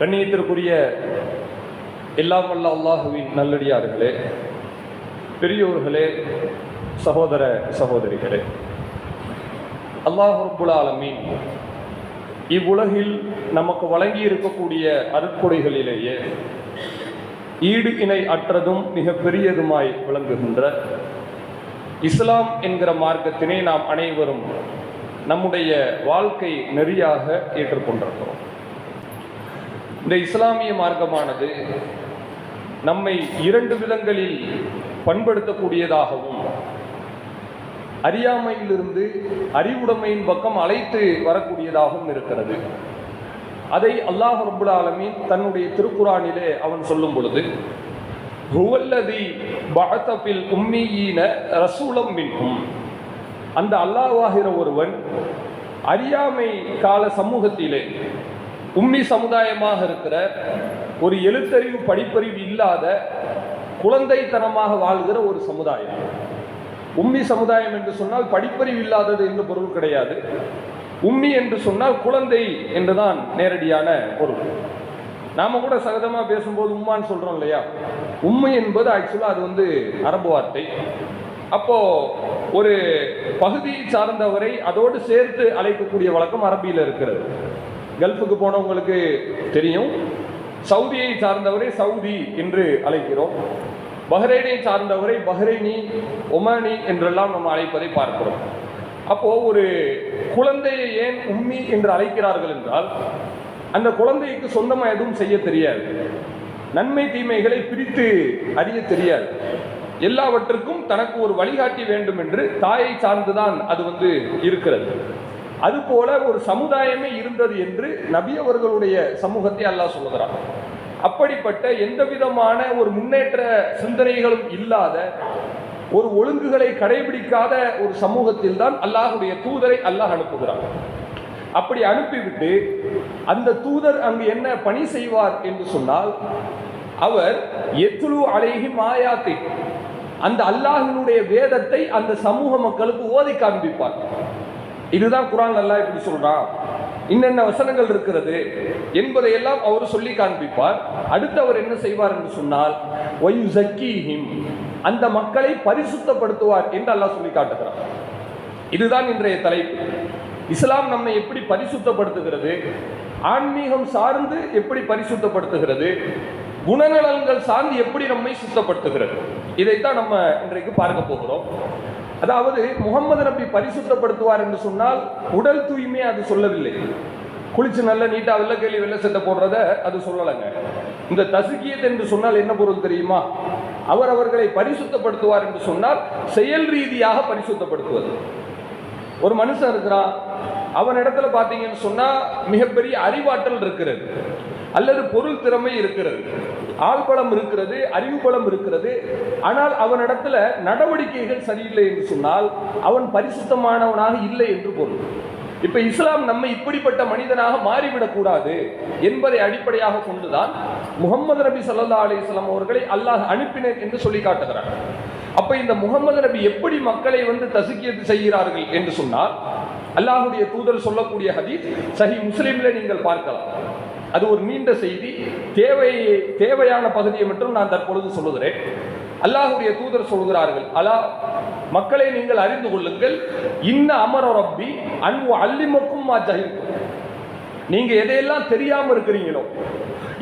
கண்ணியத்திற்குரிய எல்லாம் வல்ல அல்லாஹுவின் நல்லடியார்களே பெரியோர்களே சகோதர சகோதரிகளே அல்லாஹ் ஆலமீன் இவ்வுலகில் நமக்கு வழங்கி இருக்கக்கூடிய அருட்கொடைகளிலேயே ஈடு இணை அற்றதும் மிக பெரியதுமாய் விளங்குகின்ற இஸ்லாம் என்கிற மார்க்கத்தினை நாம் அனைவரும் நம்முடைய வாழ்க்கை நெறியாக ஏற்றுக்கொண்டிருக்கிறோம். இந்த இஸ்லாமிய மார்க்கமானது நம்மை இரண்டு விதங்களில் பண்படுத்தக்கூடியதாகவும் அறியாமையிலிருந்து அறிவுடைமையின் பக்கம் அழைத்து வரக்கூடியதாகவும் இருக்கிறது. அதை அல்லாஹ் ரபுல் ஆலமீன் தன்னுடைய திருக்குறானிலே அவன் சொல்லும் பொழுது ஹுவல்லதி பஅத்தபில் உம்மியின ரசூலம் மின்கும் அந்த அல்லாஹ்வாகிற ஒருவன் அறியாமை கால சமூகத்திலே உம்மி சமுதாயமாக இருக்கிற ஒரு எழுத்தறிவு படிப்பறிவு இல்லாத குழந்தைத்தனமாக வாழ்கிற ஒரு சமுதாயம். உம்மி சமுதாயம் என்று சொன்னால் படிப்பறிவு இல்லாதது என்று பொருள் கிடையாது. உம்மி என்று சொன்னால் குழந்தை என்றுதான் நேரடியான பொருள். நாம கூட சகஜமாக பேசும்போது உம்மான்னு சொல்றோம் இல்லையா? உண்மை என்பது ஆக்சுவலாக அது வந்து அரபு வார்த்தை. அப்போ ஒரு பகுதியை சார்ந்தவரை அதோடு சேர்த்து அழைக்கக்கூடிய வழக்கம் அரபியில் இருக்கிறது. கல்ஃபுக்கு போனவங்களுக்கு தெரியும். சவுதியை சார்ந்தவரை சவுதி என்று அழைக்கிறோம். பஹ்ரைனை சார்ந்தவரை பஹ்ரைனி ஒமானி என்றெல்லாம் நம்ம அழைப்பதை பார்க்கிறோம். அப்போ ஒரு குழந்தையை ஏன் உம்மி என்று அழைக்கிறார்கள் என்றால் அந்த குழந்தைக்கு சொந்தமாக எதுவும் செய்ய தெரியாது. நன்மை தீமைகளை பிரித்து அறிய தெரியாது. எல்லாவற்றுக்கும் தனக்கு ஒரு வழிகாட்டி வேண்டும் என்று தாயை சார்ந்துதான் அது வந்து இருக்கிறது. அதுபோல ஒரு சமுதாயமே இருந்தது என்று நபி அவர்களுடைய சமூகத்தை அல்லாஹ் சொல்லுகிறான். அப்படிப்பட்ட எந்த விதமான ஒரு முன்னேற்ற சிந்தனைகளும் இல்லாத ஒரு ஒழுங்குகளை கடைபிடிக்காத ஒரு சமூகத்தில் தான் அல்லாஹுடைய தூதரை அல்லாஹ் அனுப்புகிறான். அப்படி அனுப்பிவிட்டு அந்த தூதர் அங்கு என்ன பணி செய்வார் என்று சொன்னால் அவர் எத்துலு அழகி மாயாத்தை அந்த அல்லாஹினுடைய வேதத்தை அந்த சமூக மக்களுக்கு ஓதி காண்பிப்பார். இதுதான் குரான் நல்லா இப்படி சொல்றான் இன்னென்ன வசனங்கள் இருக்கிறது என்பதை எல்லாம் அவர் சொல்லி காண்பிப்பார். அடுத்து அவர் என்ன செய்வார் என்று சொன்னால் ஒயு ஜக்கீஹிம் அந்த மக்களை பரிசுத்தப்படுத்துவார் என்று அல்லாஹ் சொல்லி காட்டுகிறார் இதுதான் இன்றைய தலைப்பு. இஸ்லாம் நம்மை எப்படி பரிசுத்தப்படுத்துகிறது ஆன்மீகம் சார்ந்து எப்படி பரிசுத்தப்படுத்துகிறது குணநலன்கள் சார்ந்து எப்படி நம்மை சுத்தப்படுத்துகிறது இதைத்தான் நம்ம இன்றைக்கு பார்க்க போகிறோம். அதாவது முகமது நபி பரிசுத்தப்படுத்துவார் என்று சொன்னால் உடல் தூய்மை அது சொல்லவில்லை. குளிச்சு நல்ல நீட்டா வெள்ள கேள்வி வெள்ள சட்டை போடுறத அது சொல்லலைங்க. இந்த தசுக்கியத் என்று சொன்னால் என்ன பொருள் தெரியுமா? அவர் அவர்களை பரிசுத்தப்படுத்துவார் என்று சொன்னால் செயல் ரீதியாக பரிசுத்தப்படுத்துவது. ஒரு மனுஷன் இருக்கிறான். அவன் இடத்துல பார்த்தீங்கன்னு சொன்னால் மிகப்பெரிய அறிவாற்றல் இருக்கிறது. அல்லது பொருள் திறமை இருக்கிறது. ஆள்பலம் இருக்கிறது அறிவு பலம் இருக்கிறது. ஆனால் அவனிடத்துல நடவடிக்கைகள் சரியில்லை என்று சொன்னால் அவன் பரிசுத்தமானவனாக இல்லை என்று பொருள். இப்ப இஸ்லாம் நம்ம இப்படிப்பட்ட மனிதனாக மாறிவிடக்கூடாது என்பதை அடிப்படையாக கொண்டுதான் முகமது நபி சல்லா அலிஸ்லாம் அவர்களை அல்லாஹ் அனுப்பினர் என்று சொல்லி காட்டுகிறார். அப்ப இந்த முகமது நபி எப்படி மக்களை வந்து தசுக்கியது செய்கிறார்கள் என்று சொன்னால் அல்லாஹுடைய தூதர் சொல்லக்கூடிய ஹதீஸ் சஹி முஸ்லீம்ல நீங்கள் பார்க்கலாம். அது ஒரு நீண்ட செய்தி. தேவை தேவையான பகுதியை மட்டும் நான் தற்பொழுது சொல்லுகிறேன். அல்லாஹுடைய தூதர் சொல்கிறார்கள் அலா மக்களை நீங்கள் அறிந்து கொள்ளுங்கள். இன்ன அமர ரப்பி அன்பு அல்லிமக்கும் மா நீங்க எதையெல்லாம் தெரியாம இருக்கிறீங்களோ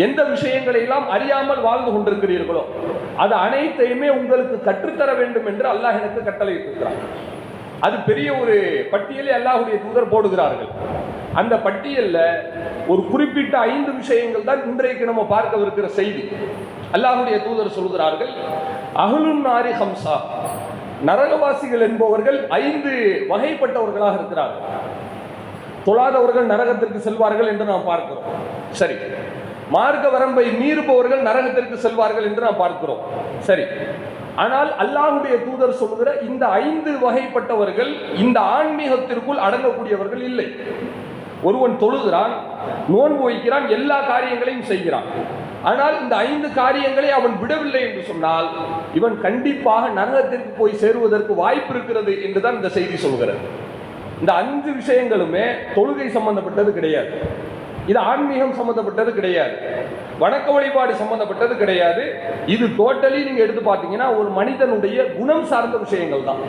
எந்த விஷயங்களை எல்லாம் அறியாமல் வாழ்ந்து கொண்டிருக்கிறீர்களோ அது அனைத்தையுமே உங்களுக்கு கற்றுத்தர வேண்டும் என்று அல்லாஹ் எனக்கு கட்டளை இருக்கிறார் அது பெரிய ஒரு பட்டியலை அல்லாஹுடைய தூதர் போடுகிறார்கள். அந்த பட்டியலில் ஒரு குறிப்பிட்ட ஐந்து விஷயங்கள் தான் இன்றைக்கு நம்ம பார்க்கவிருக்கிற செய்தி. அல்லாஹுடைய தூதர் சொல்கிறார்கள் அகலுன் நாரி ஹம்சா. நரகவாசிகள் என்பவர்கள் ஐந்து வகைப்பட்டவர்களாக இருக்கிறார்கள். தொழாதவர்கள் நரகத்திற்கு செல்வார்கள் என்று நாம் பார்க்கிறோம். சரி. மார்க்க வரம்பை மீறுபவர்கள் நரகத்திற்கு செல்வார்கள் என்று நாம் பார்க்கிறோம். சரி. ஆனால் அல்லாஹுடைய தூதர் சொல்கிற இந்த ஐந்து வகைப்பட்டவர்கள் இந்த ஆன்மீகத்திற்குள் அடங்கக்கூடியவர்கள் இல்லை. ஒருவன் தொழுகிறான் நோன்பு வைக்கிறான் எல்லா காரியங்களையும் செய்கிறான். ஆனால் இந்த ஐந்து காரியங்களை அவன் விடவில்லை என்று சொன்னால் இவன் கண்டிப்பாக நரகத்திற்கு போய் சேருவதற்கு வாய்ப்பு இருக்கிறது என்றுதான் இந்த செய்தி சொல்கிறது. இந்த அஞ்சு விஷயங்களுமே தொழுகை சம்பந்தப்பட்டது கிடையாது. இது ஆன்மீகம் சம்பந்தப்பட்டது கிடையாது. வணக்க வழிபாடு சம்பந்தப்பட்டது கிடையாது. இது டோட்டலி நீங்க எடுத்து பார்த்தீங்கன்னா ஒரு மனிதனுடைய குணம் சார்ந்த விஷயங்கள் தான்.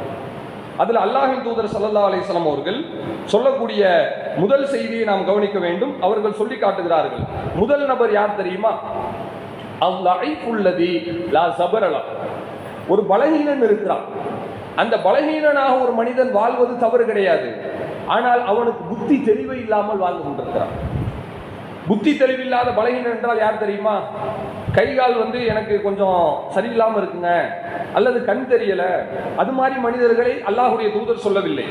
அதில் அல்லாஹின் தூதர் சல்லா அலிஸ்லாம் அவர்கள் சொல்லக்கூடிய முதல் செய்தியை நாம் கவனிக்க வேண்டும். அவர்கள் சொல்லி காட்டுகிறார்கள் முதல் நபர் யார் தெரியுமா? அல்லாஹி லா சபரலா. ஒரு பலகீனன் இருக்கிறான். அந்த பலகீனனாக ஒரு மனிதன் வாழ்வது தவறு கிடையாது. ஆனால் அவனுக்கு புத்தி தெளிவு இல்லாமல் வாழ்ந்து கொண்டிருக்கிறான். புத்தி தெளிவில்லாத பலகீனம் என்றால் யார் தெரியுமா? கை கால் வந்து எனக்கு கொஞ்சம் சரியில்லாமல் இருக்குங்க. அல்லது கண் தெரியல. அது மாதிரி மனிதர்களை அல்லாஹுடைய தூதர் சொல்லவில்லை.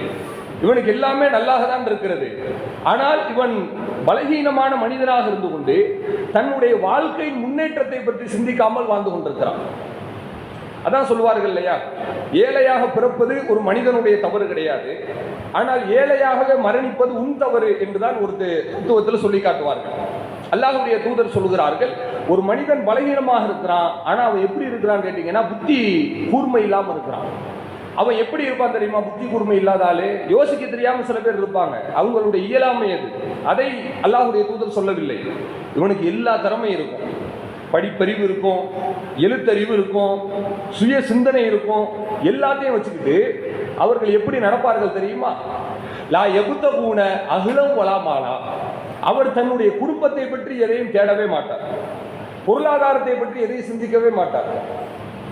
இவனுக்கு எல்லாமே நல்லாக தான் இருக்கிறது. ஆனால் இவன் பலகீனமான மனிதனாக இருந்து கொண்டு தன்னுடைய வாழ்க்கையின் முன்னேற்றத்தை பற்றி சிந்திக்காமல் வாழ்ந்து கொண்டிருக்கிறான். அதான் சொல்வார்கள் இல்லையா? ஏழையாக பிறப்பது ஒரு மனிதனுடைய தவறு கிடையாது. ஆனால் ஏழையாகவே மரணிப்பது உன் தவறு என்றுதான் ஒரு தத்துவத்தில் சொல்லி காட்டுவார்கள். அல்லாஹுடைய தூதர் சொல்லுகிறார்கள் ஒரு மனிதன் பலகீனமாக இருக்கிறான் ஆனால் அவன் எப்படி இருக்கிறான்னு கேட்டீங்கன்னா புத்தி கூர்மை இல்லாமல் இருக்கிறான். அவன் எப்படி இருப்பான் தெரியுமா? புத்தி கூர்மை இல்லாதாலே யோசிக்க தெரியாம சில பேர் இருப்பாங்க. அவங்களுடைய இயலாமை அது. அதை அல்லாஹுடைய தூதர் சொல்லவில்லை. இவனுக்கு எல்லா திறமையும் இருக்கும். படிப்பறிவு இருக்கும் எழுத்தறிவு இருக்கும் சுய சிந்தனை இருக்கும். எல்லாத்தையும் வச்சுக்கிட்டு அவர்கள் எப்படி நடப்பார்கள் தெரியுமா? லா எகுத்த பூன அகிலம் வலாமானா அவர் தன்னுடைய குடும்பத்தை பற்றி எதையும் தேடவே மாட்டார். பொருளாதாரத்தை பற்றி எதையும் சிந்திக்கவே மாட்டார்.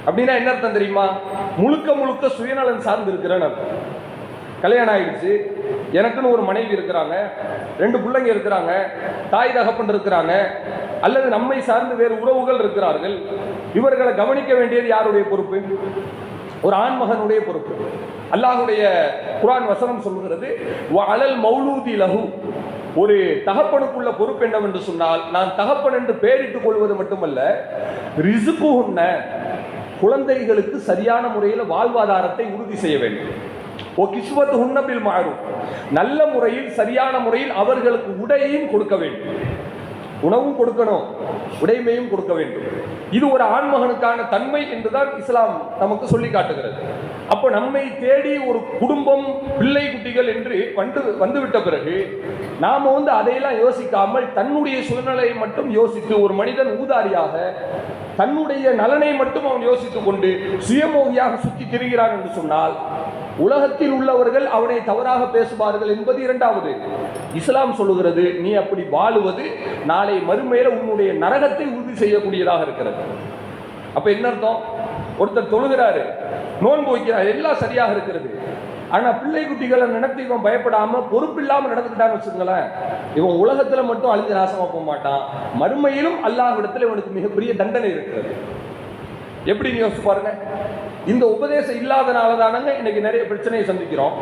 அப்படின்னா என்ன அர்த்தம் தெரியுமா? முழுக்க முழுக்க சுயநலன் சார்ந்து இருக்கிறேன் கல்யாணம் ஆயிடுச்சு. எனக்குன்னு ஒரு மனைவி இருக்கிறாங்க. ரெண்டு பிள்ளைங்க இருக்கிறாங்க. தாய் தகப்பன் இருக்கிறாங்க. அல்லது நம்மை சார்ந்து வேறு உறவுகள் இருக்கிறார்கள். இவர்களை கவனிக்க வேண்டியது யாருடைய பொறுப்பு? ஒரு ஆண்மகனுடைய பொறுப்பு. அல்லாஹுடைய குரான் வசனம் சொல்கிறது அலல் மௌலூதி லஹு. ஒரு தகப்பனுக்குள்ள பொறுப்பு என்னவென்று சொன்னால் நான் தகப்பன் என்று பெயரிட்டுக் கொள்வது மட்டுமல்ல ரிசுக்கு உன்ன குழந்தைகளுக்கு சரியான முறையில் வாழ்வாதாரத்தை உறுதி செய்ய வேண்டும். ஓ கிஸ்வத் உண்ணபில் மாறும் நல்ல முறையில் சரியான முறையில் அவர்களுக்கு உடையையும் கொடுக்க வேண்டும். உணவும் கொடுக்கணும் உடைமையும் கொடுக்க வேண்டும். இது ஒரு ஆண்மகனுக்கான தன்மை என்றுதான் இஸ்லாம் நமக்கு சொல்லி காட்டுகிறது. அப்போ நம்மை தேடி ஒரு குடும்பம் பிள்ளை குட்டிகள் என்று வந்து வந்துவிட்ட பிறகு நாம வந்து அதையெல்லாம் யோசிக்காமல் தன்னுடைய சூழ்நிலையை மட்டும் யோசித்து ஒரு மனிதன் ஊதாரியாக தன்னுடைய நலனை மட்டும் அவன் யோசித்துக் கொண்டு சுயமோகியாக சுற்றி திரிகிறான் என்று சொன்னால் உலகத்தில் உள்ளவர்கள் அவனை தவறாக பேசுவார்கள் என்பது இரண்டாவது. இஸ்லாம் சொல்லுகிறது நீ அப்படி வாழுவது நாளை மறுமையில உன்னுடைய நரகத்தை உறுதி செய்யக்கூடியதாக இருக்கிறது. அப்ப என்ன அர்த்தம்? ஒருத்தர் தொழுகிறாரு நோன்பு வைக்கிறார் எல்லாம் சரியாக இருக்கிறது. ஆனா பிள்ளை குட்டிகளை நினைத்து இவன் பயப்படாம பொறுப்பில்லாம நடந்துக்கிட்டான்னு வச்சுக்கோங்களேன். இவன் உலகத்துல மட்டும் அழிஞ்சு நாசமா போக மாட்டான். மறுமையிலும் அல்லாஹ் இடத்துல இவனுக்கு மிகப்பெரிய தண்டனை இருக்கிறது. எப்படி யோசிச்சு பாருங்க. இந்த உபதேசம் இல்லாதனால தானங்க இன்னைக்கு நிறைய பிரச்சனையை சந்திக்கிறோம்.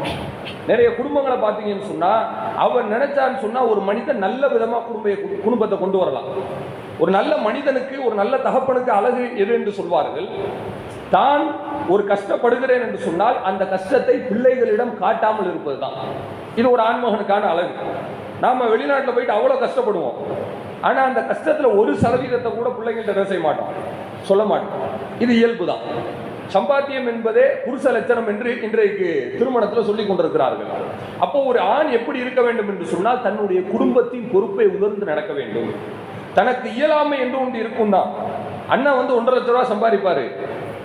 நிறைய குடும்பங்களை பார்த்தீங்கன்னு சொன்னால் அவர் நினைச்சான்னு சொன்னால் ஒரு மனிதன் நல்ல விதமாக குடும்ப குடும்பத்தை கொண்டு வரலாம். ஒரு நல்ல மனிதனுக்கு ஒரு நல்ல தகப்பனுக்கு அழகு எது என்று சொல்வார்கள்? தான் ஒரு கஷ்டப்படுகிறேன் என்று சொன்னால் அந்த கஷ்டத்தை பிள்ளைகளிடம் காட்டாமல் இருப்பது தான் இது ஒரு ஆண்மகனுக்கான அழகு. நாம் வெளிநாட்டில் போயிட்டு அவ்வளோ கஷ்டப்படுவோம். ஆனால் அந்த கஷ்டத்தில் ஒரு சதவீதத்தை கூட பிள்ளைங்கள்ட்ட செய்ய மாட்டோம். சொல்ல மாட்டோம். இது இயல்பு தான் சம்பாத்தியம் என்பதே புருஷ லட்சணம் என்று இன்றைக்கு திருமணத்தில் சொல்லிக் கொண்டிருக்கிறார்கள். அப்போ ஒரு ஆண் எப்படி இருக்க வேண்டும் என்று சொன்னால் தன்னுடைய குடும்பத்தின் பொறுப்பை உணர்ந்து நடக்க வேண்டும். தனக்கு இயலாமை என்று ஒன்று இருக்கும் தான் அண்ணன் வந்து ஒன்றரை லட்ச ரூபா சம்பாதிப்பாரு.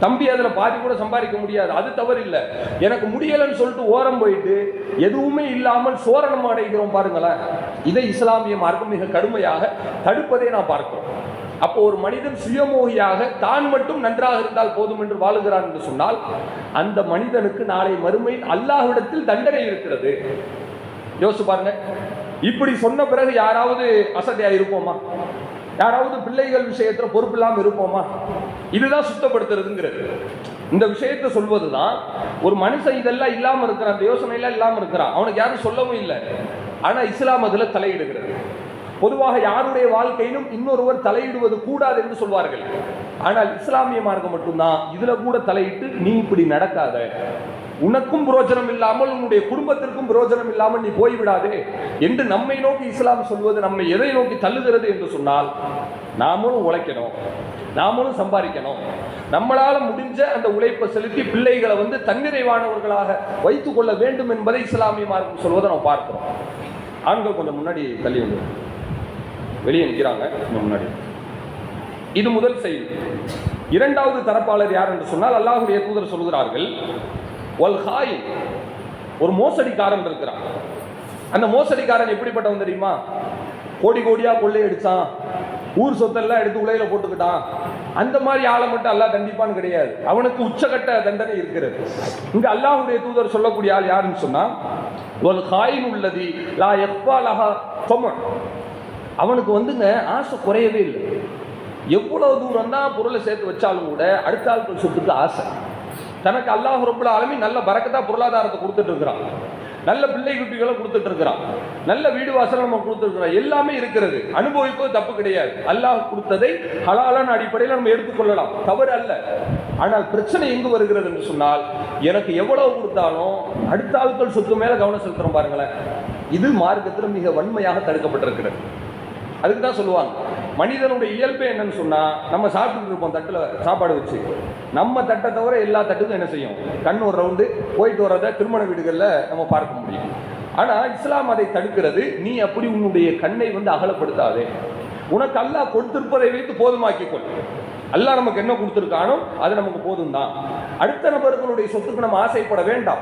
தம்பி அதில் பாதி கூட சம்பாதிக்க முடியாது. அது தவறு இல்லை எனக்கு முடியலைன்னு சொல்லிட்டு ஓரம் போயிட்டு எதுவுமே இல்லாமல் சோரணம் அடைகிறோம் பாருங்களேன். இதை இஸ்லாமிய மார்க்கம் மிக கடுமையாக தடுப்பதை நான் பார்க்கிறோம். அப்போ ஒரு மனிதன் சுயமோகியாக தான் மட்டும் நன்றாக இருந்தால் போதும் என்று வாழுகிறான் என்று சொன்னால் அந்த மனிதனுக்கு நாளை மறுமையில் அல்லாஹ்விடத்தில் தண்டனை இருக்கிறது. யோசிச்சு பாருங்க. இப்படி சொன்ன பிறகு யாராவது அசதியா இருப்போமா? யாராவது பிள்ளைகள் விஷயத்துல பொறுப்பு இல்லாமல் இருப்போமா? இதுதான் சுத்தப்படுத்துறதுங்கிறது. இந்த விஷயத்தை சொல்வது தான் ஒரு மனுஷன் இதெல்லாம் இல்லாமல் இருக்கிறான் அந்த யோசனையெல்லாம் இல்லாமல் இருக்கிறான். அவனுக்கு யாரும் சொல்லவும் இல்லை. ஆனால் இஸ்லாம் அதில் தலையிடுகிறது. பொதுவாக யாருடைய வாழ்க்கையிலும் இன்னொருவர் தலையிடுவது கூடாது என்று சொல்வார்கள். ஆனால் இஸ்லாமிய மார்க்கம் மட்டும்தான் இதுல கூட தலையிட்டு நீ இப்படி நடக்காத. உனக்கும் புரோஜனம் இல்லாமல் உன்னுடைய குடும்பத்திற்கும் புரோஜனம் இல்லாமல் நீ போய்விடாதே என்று நம்மை நோக்கி இஸ்லாம் சொல்வது நம்மை எதை நோக்கி தள்ளுகிறது என்று சொன்னால் நாமளும் உழைக்கணும் நாமளும் சம்பாதிக்கணும். நம்மளால முடிஞ்ச அந்த உழைப்பை செலுத்தி பிள்ளைகளை வந்து தன்னிறைவானவர்களாக வைத்துக் கொள்ள வேண்டும் என்பதை இஸ்லாமிய மார்க்கம் சொல்வதை நம்ம பார்க்கிறோம். ஆண்கள் கொஞ்சம் முன்னாடி தள்ளி வந்துடும் வெளியே நிற்கிறாங்க முன்னாடி. இது முதல் செய்தி இரண்டாவது தரப்பாளர் யார் என்று சொன்னால் அல்லாஹ்வுடைய தூதர் சொல்கிறார்கள் வல் ஹாயின் ஒரு மோசடிக்காரன் இருக்கிறான். அந்த மோசடிக்காரன் எப்படிப்பட்டவன் தெரியுமா? கோடி கோடியா கொள்ளையடிச்சான் ஊர் சொத்தெல்லாம் எடுத்து உலையில போட்டுக்கிட்டான். அந்த மாதிரி ஆளை மட்டும் அல்லாஹ் தண்டிப்பான்னு கிடையாது. அவனுக்கு உச்சகட்ட தண்டனை இருக்கிறது. இங்க அல்லாஹ்வுடைய தூதர் சொல்லக்கூடிய ஆள் யாருன்னு சொன்னா ஒரு காயின் உள்ளதி லா எப்பா லஹா தொம அவனுக்கு வந்துங்க ஆசை குறையவே இல்லை. எவ்வளவு தூரம் தான் பொருளை சேர்த்து வச்சாலும் கூட அடுத்த ஆள் சொத்துக்கு ஆசை. தனக்கு அல்லாஹ் ரப்புல் ஆலமீன் நல்ல பறக்கத்தான் பொருளாதாரத்தை கொடுத்துட்டு இருக்கிறான். நல்ல பிள்ளை குட்டிகளை கொடுத்துட்டு இருக்கிறான். நல்ல வீடு வாசல் நம்ம கொடுத்துருக்கிறோம் எல்லாமே இருக்கிறது. அனுபவிப்பது தப்பு கிடையாது. அல்லாஹ் கொடுத்ததை ஹலாலான அடிப்படையில் நம்ம எடுத்துக்கொள்ளலாம். தவறு அல்ல. ஆனால் பிரச்சனை எங்கு வருகிறது என்று சொன்னால் எனக்கு எவ்வளவு கொடுத்தாலும் அடுத்த ஆட்கள் சொத்து மேலே கவனம் செலுத்துறோம் பாருங்களேன். இது மார்க்கத்தில் மிக வன்மையாக தடுக்கப்பட்டிருக்கிறது. அதுக்கு தான் சொல்லுவாங்க. மனிதனுடைய இயல்பே என்னன்னு சொன்னால் நம்ம சாப்பிட்டுட்டு இருப்போம் தட்டில் சாப்பாடு வச்சு. நம்ம தட்டை தவிர எல்லா தட்டுக்கும் என்ன செய்யும்? கண் ஒரு ரவுண்டு போயிட்டு வர்றதை திருமண வீடுகளில் நம்ம பார்க்க முடியும். ஆனால் இஸ்லாம் அதை தடுக்கிறது நீ அப்படி உன்னுடைய கண்ணை வந்து அகலப்படுத்தாதே. உனக்கு அல்லா கொடுத்திருப்பதை வைத்து போதுமாக்கிக்கொள் அல்லா நமக்கு என்ன கொடுத்துருக்கானோ அது நமக்கு போதும் தான் அடுத்த நபர்களுடைய சொத்துக்கு நம்ம ஆசைப்பட வேண்டாம்.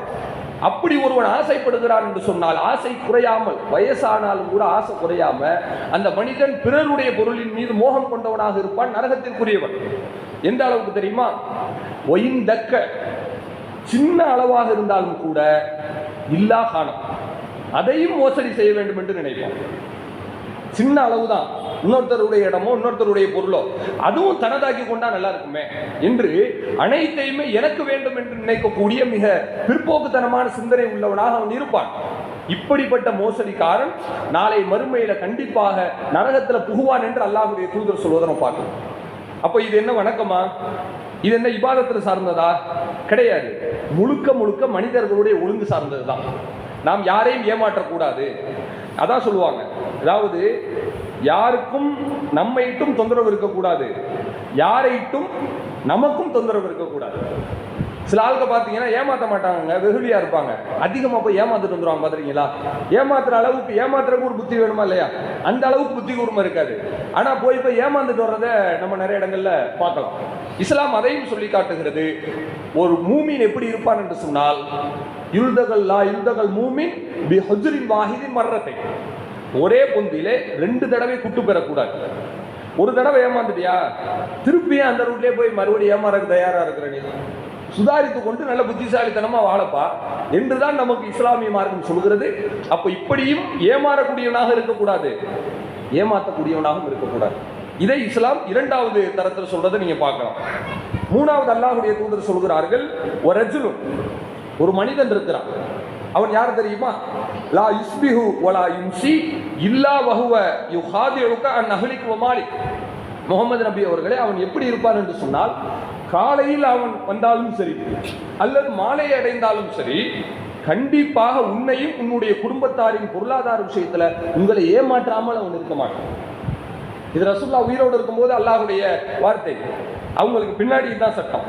அப்படி ஒருவன் ஆசைப்படுகிறான் என்று சொன்னால் ஆசை குறையாமல் வயசானாலும் கூட ஆசை குறையாம அந்த மனிதன் பிறருடைய பொருளின் மீது மோகம் கொண்டவனாக இருப்பான் நரகத்திற்குரியவன். எந்த அளவுக்கு தெரியுமா? ஒயிந்தக்க சின்ன அளவாக இருந்தாலும் கூட இல்லா காணும். அதையும் மோசடி செய்ய வேண்டும் என்று நினைப்பான் சின்ன அளவு தான் இன்னொருத்தருடைய இடமோ இன்னொருத்தருடைய பொருளோ. அதுவும் தனதாக்கி கொண்டா நல்லா இருக்குமே. என்று அனைத்தையுமே எனக்கு வேண்டும் என்று நினைக்கக்கூடிய மிக பிற்போக்குத்தனமான சிந்தனை உள்ளவனாக அவன் இருப்பான். இப்படிப்பட்ட மோசடிக்காரன் நாளை மறுமையில கண்டிப்பாக நரகத்துல புகுவான் என்று அல்லாஹுடைய தூதர் சொல்வதை நம்ம பார்க்கணும். அப்போ இது என்ன வணக்கமா? இது என்ன இபாதத்தில் சார்ந்ததா? கிடையாது. முழுக்க முழுக்க மனிதர்களுடைய ஒழுங்கு சார்ந்தது தான் நாம் யாரையும் ஏமாற்றக்கூடாது. அதான் சொல்லுவாங்க. அதாவது யாருக்கும் நம்மைட்டும் தொந்தரவு இருக்கக்கூடாது. யாரையிட்டும் நமக்கும் தொந்தரவு இருக்கக்கூடாது. சில ஆளுங்க பார்த்தீங்கன்னா ஏமாற்ற மாட்டாங்க வெகுளியாக இருப்பாங்க. அதிகமாக போய் ஏமாத்துட்டு வந்துருவாங்க பார்த்துருக்கீங்களா? ஏமாத்துற அளவுக்கு ஏமாத்துறதுக்கு ஒரு புத்தி வேணுமா இல்லையா? அந்த அளவுக்கு புத்தி கூர்மை இருக்காது. ஆனால் போய் போய் ஏமாந்துட்டு வர்றதை நம்ம நிறைய இடங்கள்ல பார்க்கலாம். இஸ்லாம் அதையும் சொல்லி காட்டுகிறது. ஒரு மூமின் எப்படி இருப்பான் என்று சொன்னால் யுல்தகள் லா யுல்தகள் மூமின் பி ஹஜ்ரின் வாஹிதின் மர்றத்தை ஒரே பொந்திலே ரெண்டு தடவை குட்டு பெறக்கூடாது. ஒரு தடவை ஏமாந்துட்டியா? திருப்பியும் அந்த ரூட்லயே போய் மறுபடியும் ஏமாற தயாரா இருக்கிற நீ. சுதாரித்து கொண்டு நல்ல புத்திசாலித்தனமா வாழப்பா. என்றுதான் நமக்கு இஸ்லாமிய மார்க்கம் சொல்கிறது. அப்ப இப்படியும் ஏமாறக்கூடியவனாக இருக்கக்கூடாது. ஏமாற்றக்கூடியவனாகவும் இருக்கக்கூடாது. இதை இஸ்லாம் இரண்டாவது தரத்தில் சொல்றதை நீங்க பார்க்கலாம். மூணாவது அல்லாஹுடைய தூதர் சொல்கிறார்கள் ஒரு ரஜுலும் ஒரு மனிதன் இருக்கிறான். அவன் யார் தெரியுமா? லா இஸ்பிஹு வலா யும்சி இல்லா வஹுவ யுஹாதியுக அன் அஹ்லிக் வமாலிக் முகமது நபி அவர்களே அவன் எப்படி இருப்பான் என்று சொன்னால் காலையில் அவன் வந்தாலும் சரி அல்லது மாலை அடைந்தாலும் சரி கண்டிப்பாக உன்னையும் உன்னுடைய குடும்பத்தாரின் பொருளாதார விஷயத்துல உங்களை ஏமாற்றாமல் அவன் இருக்க மாட்டான். இது ரசுல்லா உயிரோடு இருக்கும்போது அல்லாஹுடைய வார்த்தை. அவங்களுக்கு பின்னாடி தான் சட்டம்.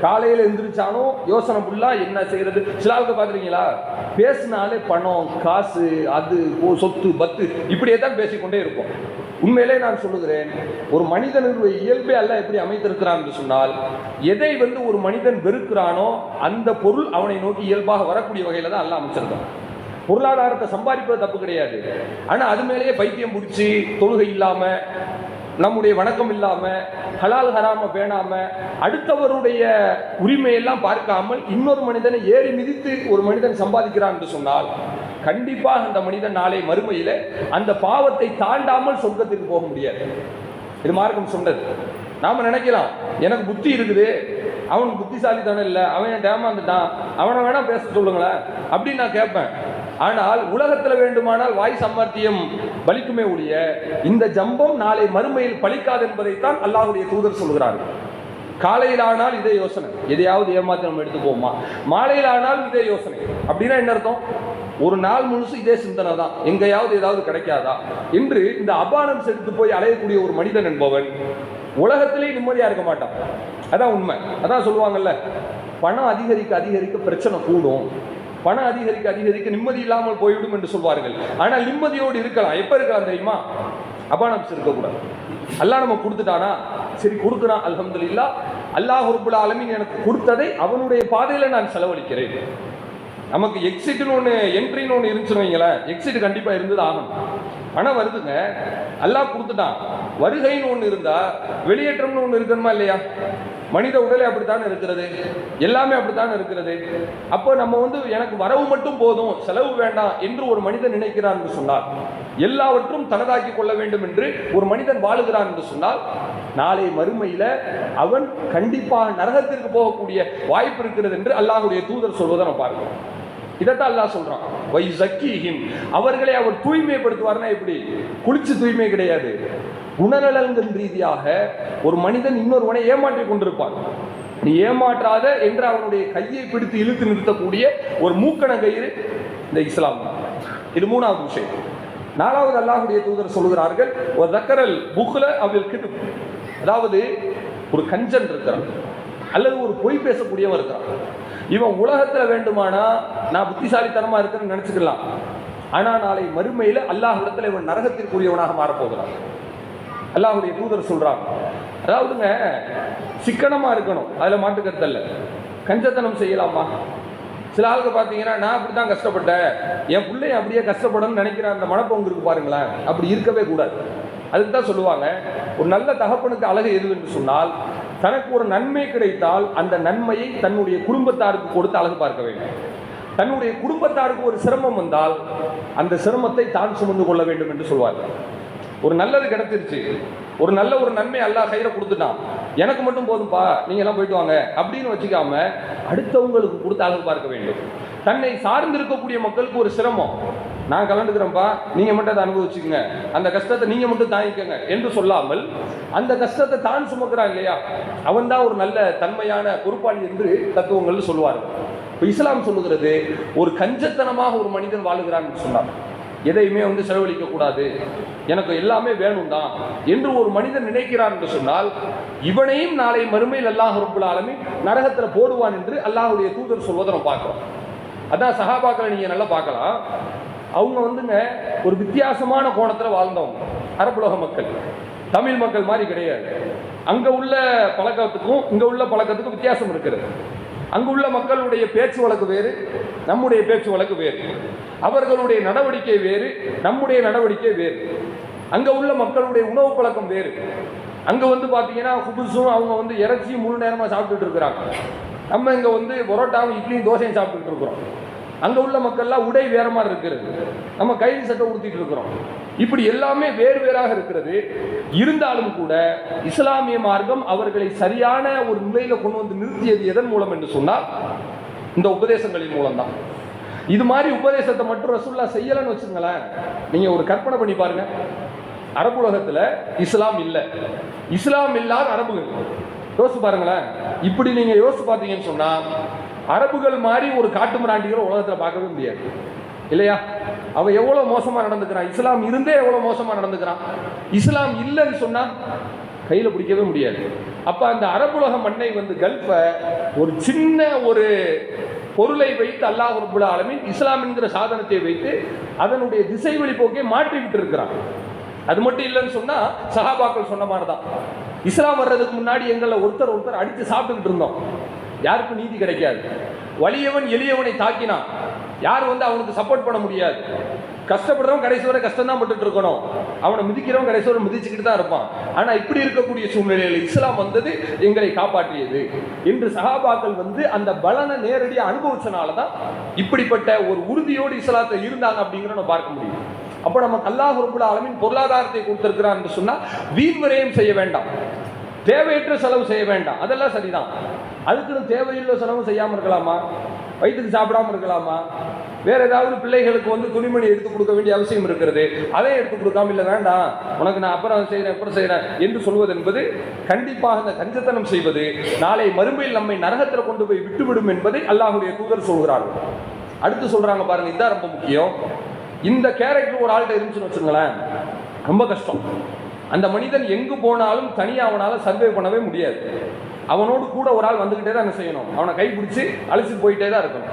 காலையில் எந்திரிச்சாலும் யோசனை ஃபுல்லாக என்ன செய்யறது? சில ஆளுக்கு பார்த்துருக்கீங்களா? பேசினாலே பணம் காசு அது ஓ- சொத்து பத்து இப்படியே தான் பேசிக்கொண்டே இருப்போம். உண்மையிலே நான் சொல்லுகிறேன் ஒரு மனிதனுடைய இயல்பே அல்ல எப்படி அமைத்திருக்கிறான் என்று சொன்னால் எதை வந்து ஒரு மனிதன் வெறுக்கிறானோ அந்த பொருள் அவனை நோக்கி இயல்பாக வரக்கூடிய வகையில் தான் அல்ல அமைச்சிருக்கான். பொருளாதாரத்தை சம்பாதிப்பது தப்பு கிடையாது. ஆனால் அது மேலேயே பைத்தியம் பிடிச்சி தொழுகை இல்லாமல் நம்முடைய வணக்கம் இல்லாம ஹலால் ஹராம பேணாம அடுத்தவருடைய உரிமையெல்லாம் பார்க்காமல் இன்னொரு மனிதனை ஏறி மிதித்து ஒரு மனிதன் சம்பாதிக்கிறான் என்று சொன்னால் கண்டிப்பாக அந்த மனிதன் நாளை மறுமையில் அந்த பாவத்தை தாண்டாமல் சொர்க்கத்திற்கு போக முடியாது. இது மார்க்கம் சொன்னது நாம நினைக்கலாம் எனக்கு புத்தி இருக்குது அவன் புத்திசாலி தானே இல்லை அவன் என் அவனை வேணா பேச சொல்லுங்களேன் அப்படின்னு நான் கேட்பேன். ஆனால் உலகத்தில் வேண்டுமானால் வாய் சம்பாத்தியம் பலிக்குமே ஒழிய இந்த ஜம்பம் நாளை மறுமையில் பலிக்காது என்பதைத்தான் அல்லாஹுடைய தூதர் சொல்கிறார்கள் காலையில் ஆனால் இதே யோசனை. எதையாவது ஏமாத்தி நம்ம எடுத்துப்போமா? மாலையில் ஆனால் இதே யோசனை. அப்படின்னா என்ன அர்த்தம்? ஒரு நாள் முழுசு இதே சிந்தனை தான். எங்கேயாவது ஏதாவது கிடைக்காதா? என்று இந்த அபானம் செலுத்து போய் அலையக்கூடிய ஒரு மனிதன் என்பவன் உலகத்திலே நிம்மதியாக இருக்க மாட்டான். அதான் உண்மை. அதான் சொல்லுவாங்கல்ல பணம் அதிகரிக்க அதிகரிக்க பிரச்சனை கூடும். பணம் அதிகரிக்க அதிகரிக்க நிம்மதி இல்லாமல் போய்விடும் என்று சொல்வார்கள். ஆனால் நிம்மதியோடு இருக்கலாம். எப்போ இருக்கலாம் தெரியுமா? அபானம்ஸ் இருக்கக்கூடாது அல்லாஹ் நம்ம கொடுத்துட்டானா? சரி கொடுக்குறான். அல்ஹம்துலில்லாஹ். அல்லாஹ் ரப்புல் அலமின் எனக்கு கொடுத்ததை அவனுடைய பாதையில் நான் செலவழிக்கிறேன். நமக்கு எக்ஸிட்னு ஒன்று என்ட்ரின்னு ஒன்று இருந்துச்சுன்னு வைங்களேன். எக்ஸிட் கண்டிப்பாக இருந்தது ஆகணும். பணம் வருதுங்க. அல்லாஹ் கொடுத்துட்டான். வருகைன்னு ஒன்று இருந்தால் வெளியேற்றம்னு ஒன்று இருக்கணுமா இல்லையா? மனித உடலே அப்படித்தானே இருக்கிறது? எல்லாமே அப்படித்தானே இருக்கிறது? அப்போ நம்ம வந்து எனக்கு வரவு மட்டும் போதும் செலவு வேண்டாம் என்று ஒரு மனிதன் நினைக்கிறான் என்று சொன்னார் எல்லாவற்றும் தனதாக்கி கொள்ள வேண்டும் என்று ஒரு மனிதன் வாழுகிறான் என்று சொன்னால் நாளை மறுமையில அவன் கண்டிப்பாக நரகத்திற்கு போகக்கூடிய வாய்ப்பு இருக்கிறது என்று அல்லாஹுடைய தூதர் சொல்வதை நம்ம பார்க்கிறோம் இதைத்தான் அல்லாஹ் சொல்றான். வை ஜக்கீஹிம் அவர்களை அவர் தூய்மைப்படுத்துவார்னா எப்படி? குளிச்சு தூய்மை கிடையாது. குணநலன்கள் ரீதியாக ஒரு மனிதன் இன்னொருவனை ஏமாற்றி கொண்டிருப்பான். நீ ஏமாற்றாத என்று அவனுடைய கையை பிடித்து இழுத்து நிறுத்தக்கூடிய ஒரு மூக்கண கயிறு இந்த இஸ்லாம். இது மூணாவது விஷயம். நாலாவது அல்லாஹுடைய தூதர் சொல்கிறார்கள் ஒரு தக்கரல் புக்ல அவள் கிட்டு அதாவது ஒரு கஞ்சன் இருக்கிறான் அல்லது ஒரு பொய் பேசக்கூடியவன் இருக்கிறான். இவன் உலகத்துல வேண்டுமானா நான் புத்திசாலித்தனமா இருக்கிறேன்னு நினைச்சுக்கலாம். ஆனா நாளை மறுமையில அல்லாஹ் இடத்துல இவன் நரகத்திற்குரியவனாக மாறப்போகிறான். அல்லாஹுடைய தூதர் சொல்கிறாங்க அதாவதுங்க சிக்கனமாக இருக்கணும். அதில் மாட்டுக்கருத்தல்ல கஞ்சத்தனம் செய்யலாமா? சில ஆளுக்கு பார்த்தீங்கன்னா நான் அப்படி தான் கஷ்டப்பட்டேன். என் பிள்ளை அப்படியே கஷ்டப்படணும்னு நினைக்கிற அந்த மனப்பொங்கு இருக்கு பாருங்களேன். அப்படி இருக்கவே கூடாது. அதுக்கு தான் சொல்லுவாங்க ஒரு நல்ல தகப்பனுக்கு அழகு எது? என்று சொன்னால் தனக்கு ஒரு நன்மை கிடைத்தால் அந்த நன்மையை தன்னுடைய குடும்பத்தாருக்கு கொடுத்து அழகு பார்க்க வேண்டும். தன்னுடைய குடும்பத்தாருக்கு ஒரு சிரமம் வந்தால் அந்த சிரமத்தை தான் சுமந்து கொள்ள வேண்டும் என்று சொல்வார்கள். ஒரு நல்லது கிடைச்சிருச்சு. ஒரு நல்ல ஒரு நன்மை அல்லா கையில கொடுத்துட்டான். எனக்கு மட்டும் போதும்பா நீங்க எல்லாம் போயிட்டு வாங்க. அப்படின்னு வச்சுக்காம அடுத்தவங்களுக்கு கொடுத்து அழகு பார்க்க வேண்டும். தன்னை சார்ந்து இருக்கக்கூடிய மக்களுக்கு ஒரு சிரமம். நான் கலந்துக்கிறேன்ப்பா நீங்க மட்டும் அதை அனுபவிச்சுக்கங்க. அந்த கஷ்டத்தை நீங்க மட்டும் தாங்கிக்கங்க என்று சொல்லாமல் அந்த கஷ்டத்தை தான் சுமக்கிறான் இல்லையா? அவன் தான் ஒரு நல்ல தன்மையான பொறுப்பாளி என்று தத்துவங்கள் சொல்லுவார்கள். இப்போ இஸ்லாம் சொல்லுகிறது ஒரு கஞ்சத்தனமாக ஒரு மனிதன் வாழுகிறான்னு சொன்னார். எதையுமே வந்து செலவழிக்க கூடாது. எனக்கு எல்லாமே வேணும் தான் என்று ஒரு மனிதன் நினைக்கிறான் என்று சொன்னால் இவனையும் நாளை மறுமையில் அல்லாஹ் ரப்புல் நரகத்தில் போடுவான் என்று அல்லாஹுடைய தூதர் சொல்வதை நம்ம பார்க்குறோம். அதான் சகாபாக்களை நீங்கள் நல்லா பார்க்கலாம். அவங்க வந்துங்க ஒரு வித்தியாசமான கோணத்தில் வாழ்ந்தவங்க. அரபுலக மக்கள். தமிழ் மக்கள் மாதிரி கிடையாது. அங்கே உள்ள பழக்கத்துக்கும் இங்கே உள்ள பழக்கத்துக்கும் வித்தியாசம் இருக்கிறது. அங்குள்ள மக்களுடைய பேச்சு வழக்கு வேறு நம்முடைய பேச்சு வழக்கு வேறு. அவர்களுடைய நடவடிக்கை வேறு நம்முடைய நடவடிக்கை வேறு. அங்கே உள்ள மக்களுடைய உணவு பழக்கம் வேறு. அங்கே வந்து பார்த்தீங்கன்னா குபுசும் அவங்க வந்து இறைச்சியும் முழு நேரமாக சாப்பிட்டுட்டு இருக்கிறாங்க. நம்ம இங்கே வந்து பரோட்டாவும் இட்லியும் தோசையும் சாப்பிட்டுட்டு இருக்கிறோம். அங்கே உள்ள மக்கள்லாம் உடை வேற மாதிரி இருக்கிறது. நம்ம கைது சட்டை உடுத்திட்டு இருக்கிறோம். இப்படி எல்லாமே வேறு வேறாக இருக்கிறது. இருந்தாலும் கூட இஸ்லாமிய மார்க்கம் அவர்களை சரியான ஒரு நிலையில கொண்டு வந்து நிறுத்தியது எதன் மூலம் என்று சொன்னால் இந்த உபதேசங்களின் மூலம்தான். இது மாதிரி உபதேசத்தை மட்டும் ரசுல்லா செய்யலைன்னு வச்சுங்களேன் நீங்க ஒரு கற்பனை பண்ணி பாருங்க. அரபு உலகத்துல இஸ்லாம் இல்லை. இஸ்லாம் இல்லாத அரபுகள். யோசிச்சு பாருங்களேன். இப்படி நீங்க யோசிச்சு பார்த்தீங்கன்னு சொன்னா அரபுகள் மாதிரி ஒரு காட்டு மிராண்டிகளை உலகத்தில் பார்க்கவே முடியாது. இல்லையா? அவன் எவ்வளோ மோசமாக நடந்துக்கிறான்? இஸ்லாம் இருந்தே எவ்வளோ மோசமாக நடந்துக்கிறான்? இஸ்லாம் இல்லைன்னு சொன்னால் கையில் பிடிக்கவே முடியாது. அப்போ அந்த அரபுலக மண்ணை வந்து கல்ஃபை ஒரு சின்ன ஒரு பொருளை வைத்து அல்லாஹ் ரபுல் ஆலமின் இஸ்லாம் என்கிற சாதனத்தை வைத்து அதனுடைய திசை வழிபோக்கை மாற்றி விட்டு இருக்கிறான். அது மட்டும் இல்லைன்னு சொன்னால் சஹாபாக்கள் சொன்ன மாதிரி தான் இஸ்லாம் வர்றதுக்கு முன்னாடி எங்களை ஒருத்தர் ஒருத்தர் அடித்து சாப்பிட்டுக்கிட்டு இருந்தோம். யாருக்கும் நீதி கிடைக்காது. வலியவன் எளியவனை தாக்கினான். யார் வந்து அவனுக்கு சப்போர்ட் பண்ண முடியாது? கஷ்டப்படுறவன் கடைசி வரை கஷ்டம் தான் பட்டுட்டு இருக்கணும். அவனை மிதிக்கிறவன் கடைசி வரை மிதிச்சுக்கிட்டு தான் இருப்பான். ஆனால் இப்படி இருக்கக்கூடிய சூழ்நிலையில் இஸ்லாம் வந்தது எங்களை காப்பாற்றியது. என்று சகாபாக்கள் வந்து அந்த பலனை நேரடியாக அனுபவிச்சனால தான் இப்படிப்பட்ட ஒரு உறுதியோடு இஸ்லாத்தை இருந்தாங்க அப்படிங்கிற நம்ம பார்க்க முடியும் அப்போ நமக்கு அல்லாஹ் ரபுல் ஆலமின் பொருளாதாரத்தை கொடுத்திருக்கிறான் என்று சொன்னா வீண் விரயம் செய்ய வேண்டாம். தேவையற்ற செலவு செய்ய வேண்டாம். அதெல்லாம் சரிதான். அதுக்குன்னு தேவையில்லை செலவு செய்யாமல் இருக்கலாமா? வயிற்றுக்கு சாப்பிடாம இருக்கலாமா? வேற ஏதாவது பிள்ளைகளுக்கு வந்து துணிமணி எடுத்து கொடுக்க வேண்டிய அவசியம் இருக்கிறது. அதை எடுத்து கொடுக்காம இல்லை வேண்டாம். உனக்கு நான் அப்புறம் செய்கிறேன் அப்புறம் செய்கிறேன் என்று சொல்வது என்பது கண்டிப்பாக இந்த கஞ்சத்தனம் செய்வது நாளை மறுமையில் நம்மை நரகத்தில் கொண்டு போய் விட்டுவிடும் என்பதை அல்லாஹுடைய தூதர் சொல்கிறார்கள். அடுத்து சொல்றாங்க பாருங்க இதுதான் ரொம்ப முக்கியம். இந்த கேரக்டர் ஒரு ஆள்கிட்ட இருந்துச்சுன்னு வச்சுங்களேன் ரொம்ப கஷ்டம். அந்த மனிதன் எங்கு போனாலும் தனியாக அவனால் சர்வே பண்ணவே முடியாது. அவனோடு கூட ஒரு ஆள் வந்துக்கிட்டே தான் என்ன செய்யணும்? அவனை கைப்பிடிச்சு அழைச்சிட்டு போயிட்டே தான் இருக்கணும்.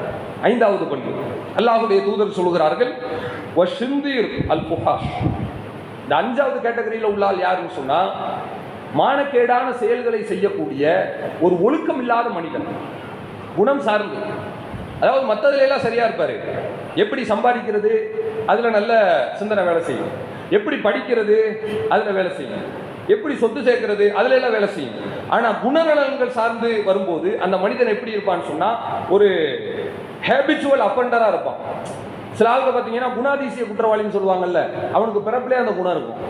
ஐந்தாவது பண்பு. அல்லாஹுடைய தூதர் சொல்கிறார்கள் வஷிந்தீர் அல் புகாஷ் இந்த அஞ்சாவது கேட்டகரியில் உள்ள ஆள் யாருன்னு சொன்னால் மானக்கேடான செயல்களை செய்யக்கூடிய ஒரு ஒழுக்கம் இல்லாத மனிதன். குணம் சார்ந்து. அதாவது மற்றதுல எல்லாம் இருப்பார். எப்படி சம்பாதிக்கிறது? அதில் நல்ல சிந்தனை வேலை செய்யும். எப்படி படிக்கிறது அதில் வேலை செய்யும் எப்படி சொத்து சேர்க்கிறது அதுல எல்லாம் வேலை செய்யும் ஆனா குணநலன்கள் சார்ந்து வரும்போது அந்த மனிதன் எப்படி இருப்பான்னு சொன்னா ஒரு ஹேபிச்சுவல் அப்பண்டரா இருப்பான். சில ஆளுக்கு பார்த்தீங்கன்னா குணாதிசய குற்றவாளின்னு சொல்லுவாங்கல்ல அவனுக்கு பிறப்பிலே அந்த குணம் இருக்கும்.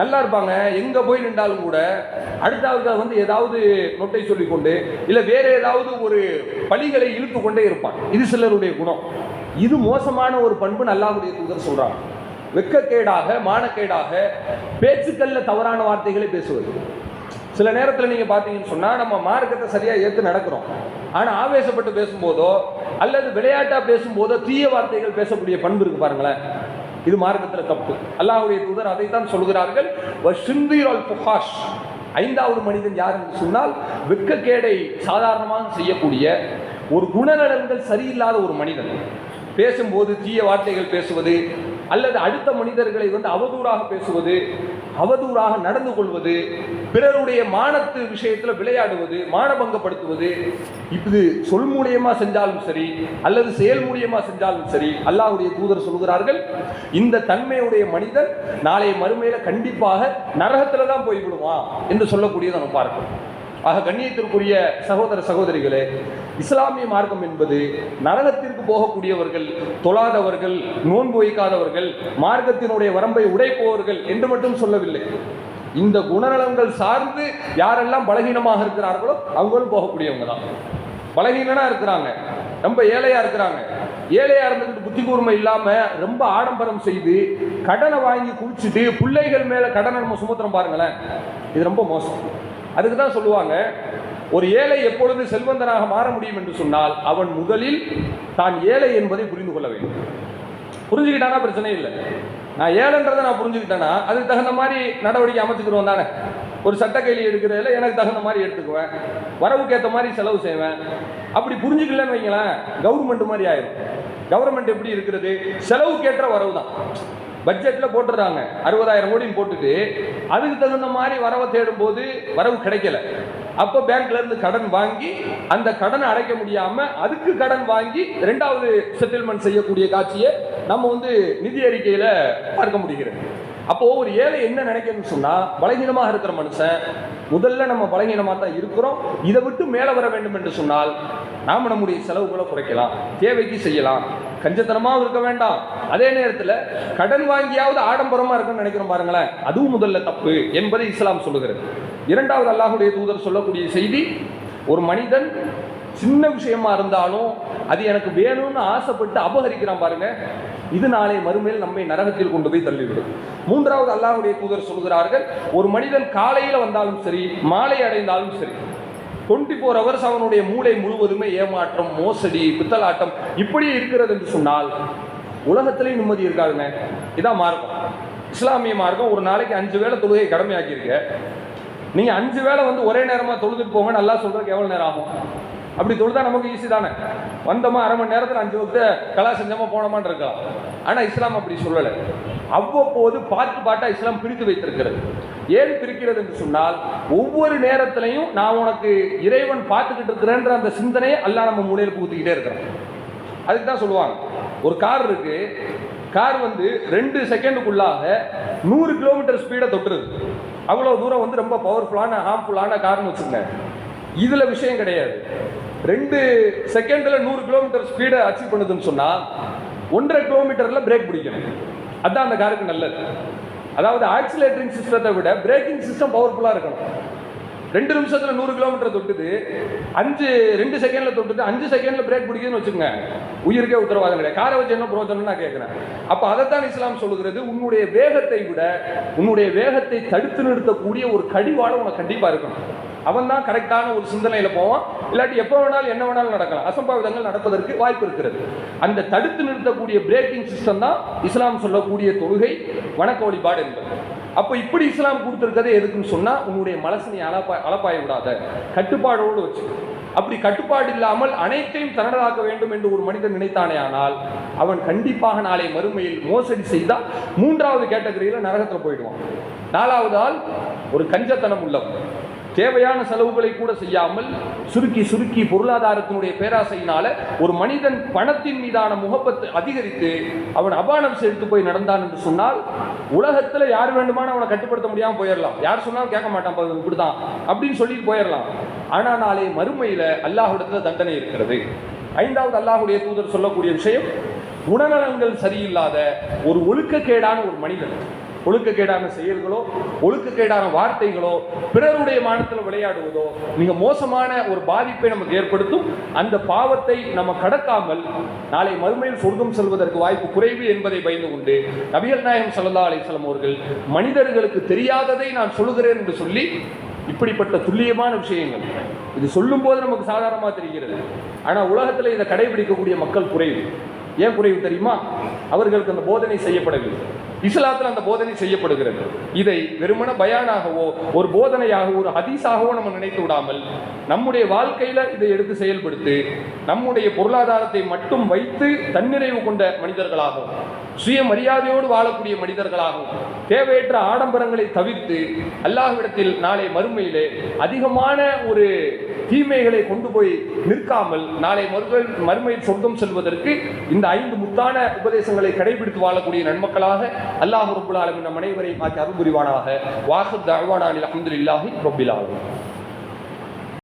நல்லா இருப்பாங்க எங்க போய் நின்றாலும் கூட அடுத்தாவது வந்து ஏதாவது நொட்டை சொல்லிக்கொண்டு கொண்டு இல்ல வேற ஏதாவது ஒரு பழிகளை இழுத்து கொண்டே இருப்பான். இது சிலருடைய குணம். இது மோசமான ஒரு பண்பு நல்லாவுடைய தூதர் வெக்கக்கேடாக மானக்கேடாக பேச்சுக்கள்ல தவறான வார்த்தைகளை பேசுவது. சில நேரத்தில் நீங்கள் பார்த்தீங்கன்னு சொன்னால் நம்ம மார்க்கத்தை சரியாக ஏற்று நடக்கிறோம். ஆனால் ஆவேசப்பட்டு பேசும்போதோ அல்லது விளையாட்டாக பேசும்போதோ தீய வார்த்தைகள் பேசக்கூடிய பண்பு இருக்கு பாருங்களேன். இது மார்க்கத்தில் தப்பு. அல்லாஹுடைய தூதர் அதைத்தான் சொல்கிறார்கள் வஷிந்தீர் புகாஷ் ஐந்தாவது மனிதன் யார் என்று சொன்னால் வெக்கக்கேடை சாதாரணமாக செய்யக்கூடிய ஒரு குணநலன்கள் சரியில்லாத ஒரு மனிதன். பேசும்போது தீய வார்த்தைகள் பேசுவது அல்லது அடுத்த மனிதர்களை வந்து அவதூறாக பேசுவது அவதூறாக நடந்து கொள்வது பிறருடைய மானத்து விஷயத்தில் விளையாடுவது மானபங்கப்படுத்துவது இது சொல் மூலியமா செஞ்சாலும் சரி அல்லது செயல் மூலியமா செஞ்சாலும் சரி அல்லாஹுடைய தூதர் சொல்கிறார்கள் இந்த தன்மையுடைய மனிதன் நாளைய மறுமையில கண்டிப்பாக நரகத்துல தான் போய்விடுவான் என்று சொல்லக்கூடியதை நம்ம பார்க்கிறோம் ஆக கண்ணியத்திற்குரிய சகோதர சகோதரிகளே இஸ்லாமிய மார்க்கம் என்பது நரகத்திற்கு போகக்கூடியவர்கள் தொழாதவர்கள் நோன்பு வைக்காதவர்கள் மார்க்கத்தினுடைய வரம்பை உடைப்பவர்கள் என்று மட்டும் சொல்லவில்லை. இந்த குணநலங்கள் சார்ந்து யாரெல்லாம் பலகீனமாக இருக்கிறார்களோ அவங்களும் போகக்கூடியவங்க தான். பலகீனனா இருக்கிறாங்க ரொம்ப ஏழையா இருக்கிறாங்க. ஏழையா இருந்துட்டு புத்தி கூர்மை இல்லாம ரொம்ப ஆடம்பரம் செய்து கடனை வாங்கி குளிச்சுட்டு பிள்ளைகள் மேல கடனை நம்ம சுமத்துறோம் பாருங்களேன். இது ரொம்ப மோசம். அதுக்கு தான் சொல்லுவாங்க ஒரு ஏழை எப்பொழுது செல்வந்தனாக மாற முடியும் என்று சொன்னால் அவன் முதலில் தான் ஏழை என்பதை புரிந்து கொள்ள வேண்டும். புரிஞ்சுக்கிட்டானா? பிரச்சனை இல்லை. நான் ஏழைன்றதை நான் புரிஞ்சுக்கிட்டேன்னா அதுக்கு தகுந்த மாதிரி நடவடிக்கை அமைச்சுக்கிறோம் தானே. ஒரு சட்ட கைலி எடுக்கிறதுல எனக்கு தகுந்த மாதிரி எடுத்துக்குவேன். வரவுக்கு ஏற்ற மாதிரி செலவு செய்வேன். அப்படி புரிஞ்சுக்கலன்னு வைங்களேன் கவர்மெண்ட் மாதிரி ஆயிரும். கவர்மெண்ட் எப்படி இருக்கிறது? செலவுக்கேற்ற வரவு தான் பட்ஜெட்டில் போட்டுடுறாங்க. அறுபதாயிரம் கோடின்னு போட்டுட்டு அதுக்கு தகுந்த மாதிரி வரவை தேடும் போது வரவு கிடைக்கல. அப்போ பேங்க்ல இருந்து கடன் வாங்கி அந்த கடனை அடைக்க முடியாம அதுக்கு கடன் வாங்கி ரெண்டாவது செட்டில்மெண்ட் செய்யக்கூடிய காட்சியை நம்ம வந்து நிதி அறிக்கையில பார்க்க முடிகிறது. அப்போ ஒரு ஏழை என்ன நினைக்கணும்னு சொன்னா பலகீனமாக இருக்கிற மனுஷன் முதல்ல நம்ம பலகீனமாக தான் இருக்கிறோம். இதை விட்டு மேலே வர வேண்டும் என்று சொன்னால் நாம் நம்முடைய செலவுகளை குறைக்கலாம் தேவைக்கு செய்யலாம். கஞ்சத்தனமாகவும் இருக்க வேண்டாம். அதே நேரத்தில் கடன் வாங்கியாவது ஆடம்பரமாக இருக்குன்னு நினைக்கிறோம் பாருங்களேன். அதுவும் முதல்ல தப்பு என்பதை இஸ்லாம் சொல்லுகிறது. இரண்டாவது அல்லாஹுடைய தூதர் சொல்லக்கூடிய செய்தி ஒரு மனிதன் சின்ன விஷயமா இருந்தாலும் அது எனக்கு வேணும்னு ஆசைப்பட்டு அபகரிக்கிறான் பாருங்க. இது நாளை மறுமையில் நம்மை நரகத்தில் கொண்டு போய் தள்ளிவிடும். மூன்றாவது அல்லாஹுடைய தூதர் சொல்கிறார்கள் ஒரு மனிதன் காலையில் வந்தாலும் சரி மாலை அடைந்தாலும் சரி டுவெண்ட்டி ஃபோர் ஹவர்ஸ் அவனுடைய மூளை முழுவதுமே ஏமாற்றம் மோசடி பித்தலாட்டம் இப்படி இருக்கிறது என்று சொன்னால் உலகத்திலேயே நிம்மதி இருக்காதுங்க. இதான் மார்க்கம். இஸ்லாமிய மார்க்கம் ஒரு நாளைக்கு அஞ்சு வேளை தொழுகை கடமையாக்கியிருக்க. நீங்க அஞ்சு வேளை வந்து ஒரே நேரமா தொழுதுட்டு போங்க நல்லா சொல்றதுக்கு எவ்வளவு நேரம் ஆகும்? அப்படி தொழுதா நமக்கு ஈஸி தானே? வந்தோமா அரை மணி நேரத்தில் அஞ்சு வகுத்து கலா செஞ்சோமா போனோமான்னு இருக்கலாம். ஆனால் இஸ்லாம் அப்படி சொல்லலை. அவ்வப்போது பாட்டு பாட்டாக இஸ்லாம் பிரித்து வைத்திருக்கிறது. ஏன் பிரிக்கிறது என்று சொன்னால் ஒவ்வொரு நேரத்திலையும் நான் உனக்கு இறைவன் பார்த்துக்கிட்டு இருக்கிறேன்ற அந்த சிந்தனையை அல்லாஹ் நம்ம மூலையில் புகுத்திக்கிட்டே இருக்கிறோம் அதுக்கு தான் சொல்லுவாங்க. ஒரு கார் இருக்கு. கார் வந்து ரெண்டு செகண்டுக்குள்ளாக நூறு கிலோமீட்டர் ஸ்பீடை தொட்டுருது. அவ்வளோ தூரம் வந்து ரொம்ப பவர்ஃபுல்லான ஹார்ம்ஃபுல்லான கார்னு வச்சுருந்தேன் இதில் விஷயம் கிடையாது. ரெண்டு செகண்டில் நூறு கிலோமீட்டர் ஸ்பீடை அச்சீவ் பண்ணுதுன்னு சொன்னால் ஒன்றரை கிலோமீட்டரில் பிரேக் பிடிக்கணும் அதுதான் அந்த காருக்கு நல்லது. அதாவது ஆக்சிலேட்டரிங் சிஸ்டத்தை விட பிரேக்கிங் சிஸ்டம் பவர்ஃபுல்லாக இருக்கணும். ரெண்டு நிமிஷத்துல நூறு கிலோமீட்டர் தொட்டுது. அஞ்சு ரெண்டு செகண்ட்ல தொட்டுது. அஞ்சு செகண்ட்ல பிரேக் பிடிக்குதுன்னு வச்சுக்கோங்க. உயிருக்கே உத்தரவாதம் கிடையாது. காரை வச்சு என்ன பிரோஜனம் நான் கேட்கிறேன் அப்ப அதைத்தான் இஸ்லாம் சொல்லுகிறது. உன்னுடைய வேகத்தை விட உன்னுடைய வேகத்தை தடுத்து நிறுத்தக்கூடிய ஒரு கடிவாளம் உனக்கு கண்டிப்பா இருக்கணும். அவன் தான் கரெக்டான ஒரு சிந்தனையில் போவான். இல்லாட்டி எப்போ வேணாலும் என்ன வேணாலும் நடக்கலாம். அசம்பாவிதங்கள் நடப்பதற்கு வாய்ப்பு இருக்கிறது. அந்த தடுத்து நிறுத்தக்கூடிய பிரேக்கிங் சிஸ்டம் தான் இஸ்லாம் சொல்லக்கூடிய தொழுகை வணக்க வழிபாடு என்பது. அப்போ இப்படி இஸ்லாம் கொடுத்துருக்கதே எதுக்குன்னு சொன்னால் உன்னுடைய மனசு நீ அலப்பா அலப்பாய விடாத. கட்டுப்பாடோடு வச்சு. அப்படி கட்டுப்பாடு இல்லாமல் அனைத்தையும் தனடாக்க வேண்டும் என்று ஒரு மனிதன் நினைத்தானே ஆனால் அவன் கண்டிப்பாக நாளை மறுமையில் மோசடி செய்தால் மூன்றாவது கேட்டகரியில் நரகத்தில் போயிடுவான். நாலாவது ஆள் ஒரு கஞ்சத்தனம் உள்ளவன். தேவையான செலவுகளை கூட செய்யாமல் சுருக்கி சுருக்கி பொருளாதாரத்தினுடைய பேராசையினால ஒரு மனிதன் பணத்தின் மீதான முகப்பத்தை அதிகரித்து அவன் அபானம் சேர்த்து போய் நடந்தான் என்று சொன்னால் உலகத்தில் யார் வேண்டுமான அவனை கட்டுப்படுத்த முடியாம போயிடலாம். யார் சொன்னாலும் கேட்க மாட்டான் இப்படிதான் அப்படின்னு சொல்லிட்டு போயிடலாம். ஆனா நாளை மறுமையில அல்லாஹ்விடத்துல தண்டனை இருக்கிறது. ஐந்தாவது அல்லாஹுடைய தூதர் சொல்லக்கூடிய விஷயம் குணநலங்கள் சரியில்லாத ஒரு ஒழுக்கக்கேடான ஒரு மனிதன். ஒழுக்கக்கேடான செயல்களோ ஒழுக்கக்கேடான வார்த்தைகளோ பிறருடைய மானத்தில் விளையாடுவதோ மிக மோசமான ஒரு பாதிப்பை நமக்கு ஏற்படுத்தும். அந்த பாவத்தை நம்ம கடக்காமல் நாளை மறுமையில் சொர்க்கம் செல்வதற்கு வாய்ப்பு குறைவு என்பதை பயந்து கொண்டு நபிகள் நாயகம் சல்லா அலைஹி அவர்கள் மனிதர்களுக்கு தெரியாததை நான் சொல்லுகிறேன் என்று சொல்லி இப்படிப்பட்ட துல்லியமான விஷயங்கள். இது சொல்லும் போது நமக்கு சாதாரணமாக தெரிகிறது. ஆனால் உலகத்தில் இதை கடைபிடிக்கக்கூடிய மக்கள் குறைவு. ஏன் குறைவு தெரியுமா? அவர்களுக்கு அந்த போதனை செய்யப்படவில்லை. இஸ்லாத்தில் அந்த போதனை செய்யப்படுகிறது. இதை வெறுமன பயானாகவோ ஒரு போதனையாகவோ ஒரு ஹதீஸாகவோ நம்ம நினைத்து விடாமல் நம்முடைய வாழ்க்கையில் இதை எடுத்து செயல்படுத்தி நம்முடைய பொருளாதாரத்தை மட்டும் வைத்து தன்னிறைவு கொண்ட மனிதர்களாகவும் சுயமரியாதையோடு வாழக்கூடிய மனிதர்களாகவும் தேவையற்ற ஆடம்பரங்களை தவிர்த்து அல்லாஹ்விடத்தில் நாளை மறுமையிலே அதிகமான ஒரு தீமைகளை கொண்டு போய் நிற்காமல் நாளை மறுமை மறுமையில் சொர்க்கம் செல்வதற்கு இந்த ஐந்து முத்தான உபதேசங்களை கடைபிடித்து வாழக்கூடிய நன்மக்களாக அல்லாஹ் ரபுல் ஆலமின் நம் அனைவரையும் ஆக்கி அருள் புரிவானாக. வாசத் தழ்வானானில் அஹமதுல்லாஹி ரபில் ஆலமின்.